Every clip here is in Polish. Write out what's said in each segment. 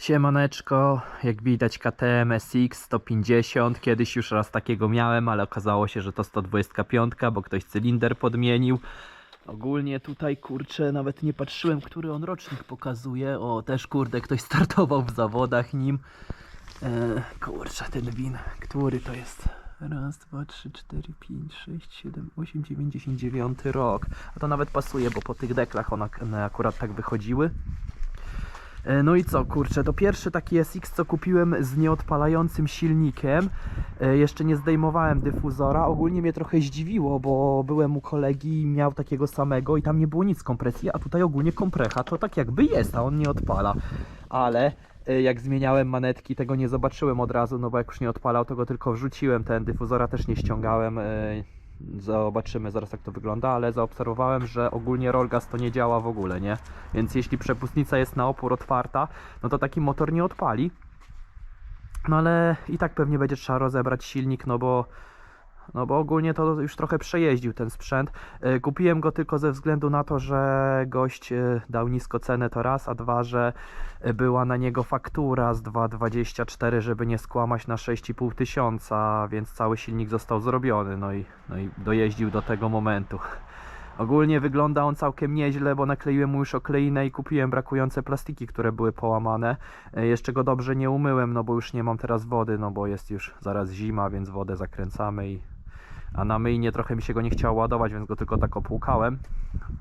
Siemaneczko, jak widać KTM SX 150, kiedyś już raz takiego miałem, ale okazało się, że to 125, bo ktoś cylinder podmienił. Ogólnie tutaj kurczę, nawet nie patrzyłem, który on rocznik pokazuje. O, też kurde, ktoś startował w zawodach nim. E, kurczę, ten win, który to jest? Raz, dwa, trzy, cztery, pięć, sześć, siedem, osiem, dziewięć, dziesięć, dziewiąty rok. A to nawet pasuje, bo po tych deklach one, akurat tak wychodziły. E, No i co, kurczę, to pierwszy taki SX, co kupiłem z nieodpalającym silnikiem. E, Jeszcze nie zdejmowałem dyfuzora. Ogólnie mnie trochę zdziwiło, bo byłem u kolegi i miał takiego samego i tam nie było nic z kompresji, a tutaj ogólnie komprecha to tak jakby jest, a on nie odpala. Ale e, jak zmieniałem manetki, tego nie zobaczyłem od razu, no bo jak już nie odpalał, to go tylko wrzuciłem, ten dyfuzora też nie ściągałem. Zobaczymy zaraz jak to wygląda, ale zaobserwowałem, że ogólnie Rolgas to nie działa w ogóle, nie? Więc jeśli przepustnica jest na opór otwarta, no to taki motor nie odpali. No ale i tak pewnie będzie trzeba rozebrać silnik, no bo no bo ogólnie to już trochę przejeździł ten sprzęt. E, Kupiłem go tylko ze względu na to, że gość e, dał nisko cenę to raz, a dwa, że e, była na niego faktura z 2,24, żeby nie skłamać na 6,5 tysiąca, więc cały silnik został zrobiony, no i, no i dojeździł do tego momentu. Ogólnie wygląda on całkiem nieźle, bo nakleiłem mu już okleinę i kupiłem brakujące plastiki, które były połamane. Jeszcze go dobrze nie umyłem, no bo już nie mam teraz wody, no bo jest już zaraz zima, więc wodę zakręcamy i... A na myjnie trochę mi się go nie chciało ładować, więc go tylko tak opłukałem.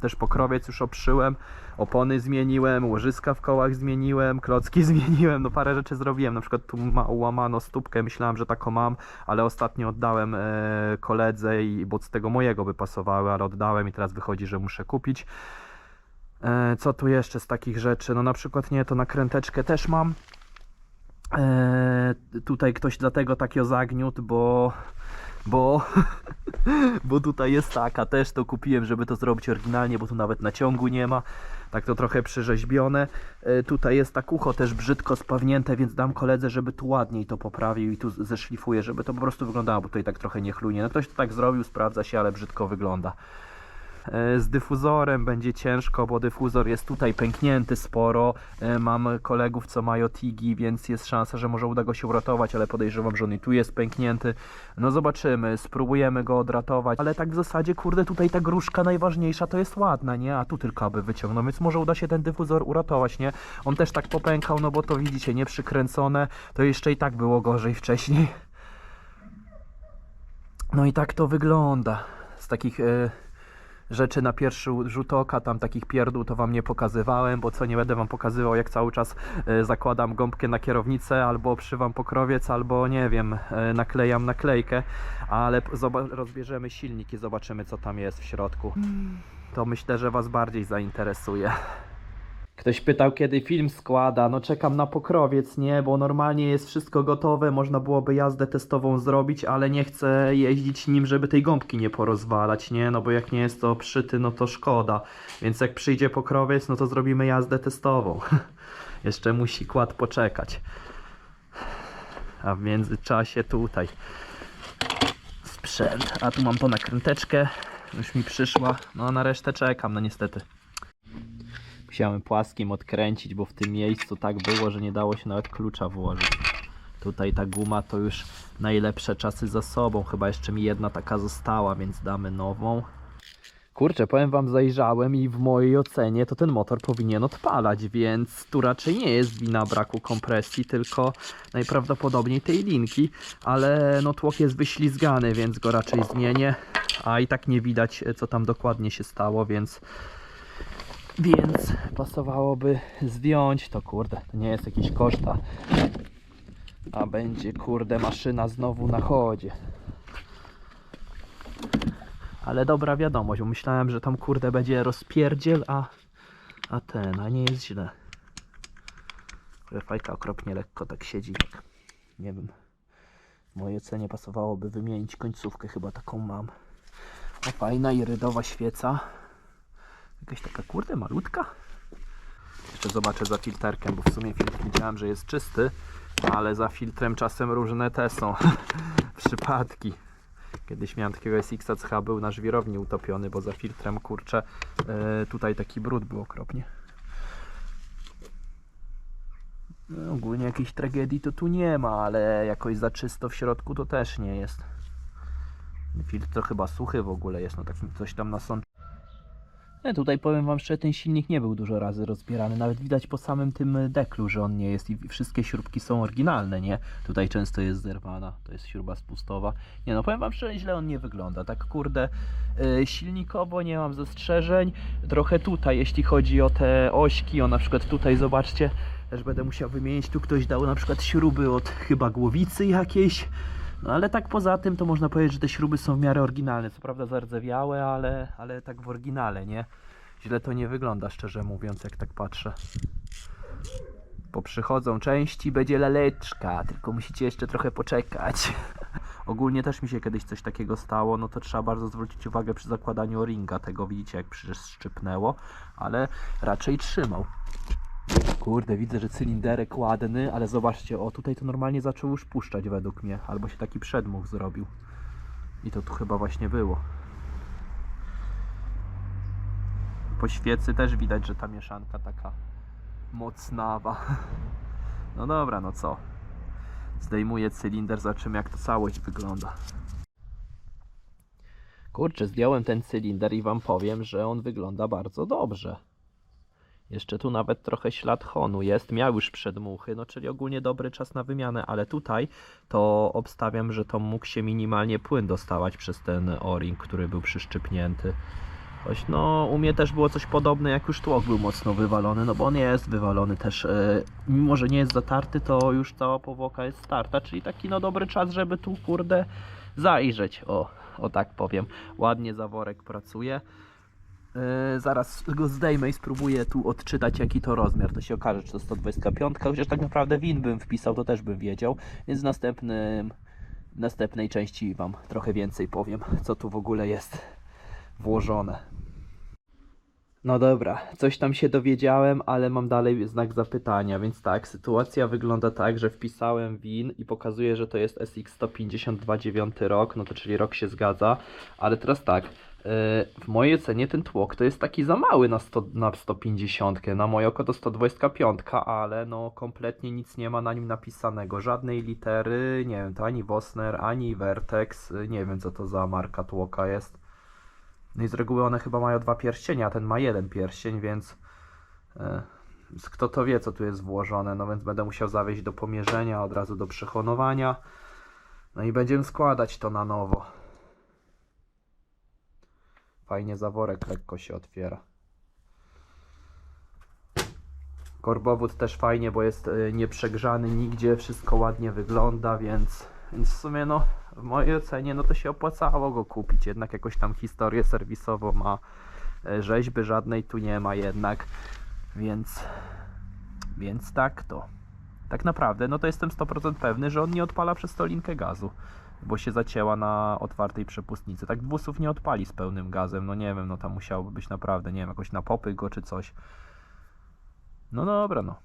Też pokrowiec już oprzyłem, opony zmieniłem, łożyska w kołach zmieniłem, klocki zmieniłem, no parę rzeczy zrobiłem. Na przykład tu ma ułamano stópkę, myślałem, że taką mam, ale ostatnio oddałem e, koledze, i, bo z tego mojego by pasowały, ale oddałem i teraz wychodzi, że muszę kupić. E, co tu jeszcze z takich rzeczy? No na przykład nie, to nakręteczkę też mam. E, tutaj ktoś dlatego takiego zagniótł, bo bo, bo tutaj jest taka, też to kupiłem, żeby to zrobić oryginalnie, bo tu nawet naciągu nie ma, tak to trochę przyrzeźbione. E, Tutaj jest tak ucho też brzydko spawnięte, więc dam koledze, żeby tu ładniej to poprawił i tu zeszlifuję, żeby to po prostu wyglądało, bo tutaj tak trochę nie chlujnie. No ktoś to tak zrobił, sprawdza się, ale brzydko wygląda. E, Z dyfuzorem będzie ciężko, bo dyfuzor jest tutaj pęknięty sporo. E, Mam kolegów, co mają tigi, więc jest szansa, że może uda go się uratować, ale podejrzewam, że on i tu jest pęknięty. No zobaczymy, spróbujemy go odratować, ale tak w zasadzie, kurde, tutaj ta gruszka najważniejsza to jest ładna, nie? A tu tylko aby wyciągnął, więc może uda się ten dyfuzor uratować, nie? On też tak popękał, no bo to widzicie, nie przykręcone, to jeszcze i tak było gorzej wcześniej. No i tak to wygląda. Z takich e, rzeczy na pierwszy rzut oka, tam takich pierdół to wam nie pokazywałem, bo co nie będę wam pokazywał, jak cały czas e, zakładam gąbkę na kierownicę, albo przywam pokrowiec, albo nie wiem, e, naklejam naklejkę, ale rozbierzemy silnik i zobaczymy, co tam jest w środku. To myślę, że was bardziej zainteresuje. Ktoś pytał, kiedy film składa. No czekam na pokrowiec, nie, bo normalnie jest wszystko gotowe, można byłoby jazdę testową zrobić, ale nie chcę jeździć nim, żeby tej gąbki nie porozwalać, nie, no bo jak nie jest to obszyty, no to szkoda. Więc jak przyjdzie pokrowiec, no to zrobimy jazdę testową. Jeszcze musi kład poczekać. A w międzyczasie tutaj sprzęt. A tu mam tą nakręteczkę, już mi przyszła, no a na resztę czekam, no niestety. Musiałem płaskim odkręcić, bo w tym miejscu tak było, że nie dało się nawet klucza włożyć. Tutaj ta guma to już najlepsze czasy za sobą. Chyba jeszcze mi jedna taka została, więc damy nową. Kurczę, powiem wam, zajrzałem i w mojej ocenie to ten motor powinien odpalać, więc tu raczej nie jest wina braku kompresji, tylko najprawdopodobniej tej linki, ale no tłok jest wyślizgany, więc go raczej zmienię, a i tak nie widać co tam dokładnie się stało, więc więc pasowałoby zdjąć to, kurde, to nie jest jakiś koszta. A będzie, kurde, maszyna znowu na chodzie. Ale dobra wiadomość, bo myślałem, że tam, kurde, będzie rozpierdziel, a, a ten, a nie jest źle. Fajka okropnie lekko tak siedzi, jak, nie wiem. W mojej ocenie pasowałoby wymienić końcówkę, chyba taką mam. O, fajna irydowa świeca. Jakaś taka kurde malutka. Jeszcze zobaczę za filterkiem, bo w sumie filtr widziałem, że jest czysty, ale za filtrem czasem różne te są przypadki. Kiedyś miałem takiego SX-a, chyba był na żwirowni utopiony, bo za filtrem kurczę e, tutaj taki brud był okropnie. No, ogólnie jakiejś tragedii to tu nie ma, ale jakoś za czysto w środku to też nie jest. Filtr chyba suchy w ogóle jest, no takim coś tam na. Nie, tutaj powiem wam szczerze, ten silnik nie był dużo razy rozbierany. Nawet widać po samym tym deklu, że on nie jest i wszystkie śrubki są oryginalne, nie? Tutaj często jest zerwana, to jest śruba spustowa. Nie no, powiem wam szczerze, źle on nie wygląda. Tak kurde, yy, silnikowo nie mam zastrzeżeń. Trochę tutaj, jeśli chodzi o te ośki, o na przykład tutaj, zobaczcie, też będę musiał wymienić. Tu ktoś dał na przykład śruby od chyba głowicy jakiejś. No ale tak poza tym to można powiedzieć, że te śruby są w miarę oryginalne. Co prawda zardzewiałe, ale, ale tak w oryginale, nie? Źle to nie wygląda, szczerze mówiąc, jak tak patrzę. Poprzychodzą części, będzie laleczka, tylko musicie jeszcze trochę poczekać. Ogólnie też mi się kiedyś coś takiego stało, no to trzeba bardzo zwrócić uwagę przy zakładaniu o-ringa. Tego widzicie, jak przyszczypnęło, ale raczej trzymał. Kurde, widzę, że cylinderek ładny, ale zobaczcie, o tutaj to normalnie zaczął już puszczać według mnie, albo się taki przedmuch zrobił. I to tu chyba właśnie było. Po świecy też widać, że ta mieszanka taka mocnawa. No dobra, no co? Zdejmuję cylinder, zobaczymy jak to całość wygląda. Kurczę, zdjąłem ten cylinder i wam powiem, że on wygląda bardzo dobrze. Jeszcze tu nawet trochę ślad honu jest. Miał już przedmuchy, no czyli ogólnie dobry czas na wymianę, ale tutaj to obstawiam, że to mógł się minimalnie płyn dostawać przez ten o-ring, który był przyszczypnięty. Choć no, u mnie też było coś podobne, jak już tłok był mocno wywalony, no bo on jest wywalony też, e, mimo że nie jest zatarty, to już cała powłoka jest starta, czyli taki no dobry czas, żeby tu kurde zajrzeć, o, o tak powiem. Ładnie zaworek pracuje. Yy, zaraz go zdejmę i spróbuję tu odczytać jaki to rozmiar. To się okaże, czy to 125, chociaż tak naprawdę win bym wpisał, to też bym wiedział. Więc w następnym, w następnej części Wam trochę więcej powiem, co tu w ogóle jest włożone. No dobra, coś tam się dowiedziałem, ale mam dalej znak zapytania, więc tak, sytuacja wygląda tak, że wpisałem win i pokazuje, że to jest SX 152 9 rok, no to czyli rok się zgadza, ale teraz tak, w mojej ocenie ten tłok to jest taki za mały na, 100, na 150, na moje oko to 125, ale no kompletnie nic nie ma na nim napisanego, żadnej litery, nie wiem, to ani Wosner, ani Vertex, yy, nie wiem co to za marka tłoka jest. No i z reguły one chyba mają dwa pierścienie, a ten ma jeden pierścień, więc e, kto to wie, co tu jest włożone. No więc będę musiał zawieźć do pomierzenia, od razu do przehonowania. No i będziemy składać to na nowo. Fajnie zaworek lekko się otwiera. Korbowód też fajnie, bo jest e, nieprzegrzany nigdzie, wszystko ładnie wygląda, więc, więc w sumie no w mojej ocenie no to się opłacało go kupić. Jednak jakoś tam historię serwisową ma. E, Rzeźby żadnej tu nie ma jednak. Więc więc tak to. Tak naprawdę no to jestem 100% pewny, że on nie odpala przez to linkę gazu. Bo się zacięła na otwartej przepustnicy. Tak dwusów nie odpali z pełnym gazem. No nie wiem, no tam musiałoby być naprawdę, nie wiem, jakoś na popy go czy coś. No dobra, no.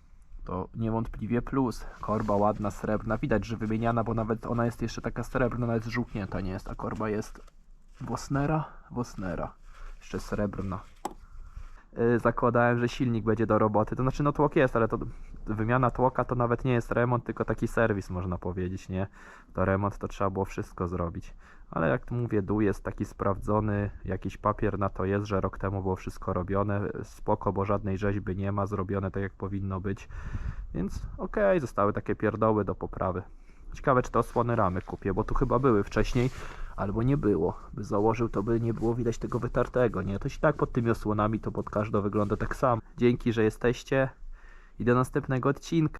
To niewątpliwie plus. Korba ładna, srebrna. Widać, że wymieniana, bo nawet ona jest jeszcze taka srebrna, nawet żółknięta nie jest. A korba jest Wosnera? Wosnera. Jeszcze srebrna. Yy, zakładałem, że silnik będzie do roboty. To znaczy, no tłok jest, ale to wymiana tłoka to nawet nie jest remont, tylko taki serwis, można powiedzieć, nie? To remont to trzeba było wszystko zrobić. Ale jak mówię, dół jest taki sprawdzony, jakiś papier na to jest, że rok temu było wszystko robione. Spoko, bo żadnej rzeźby nie ma, zrobione tak jak powinno być. Więc okej, zostały takie pierdoły do poprawy. Ciekawe, czy te osłony ramy kupię, bo tu chyba były wcześniej, albo nie było. By założył, to by nie było widać tego wytartego, nie? To się tak pod tymi osłonami, to pod każdą wygląda tak samo. Dzięki, że jesteście i do następnego odcinka.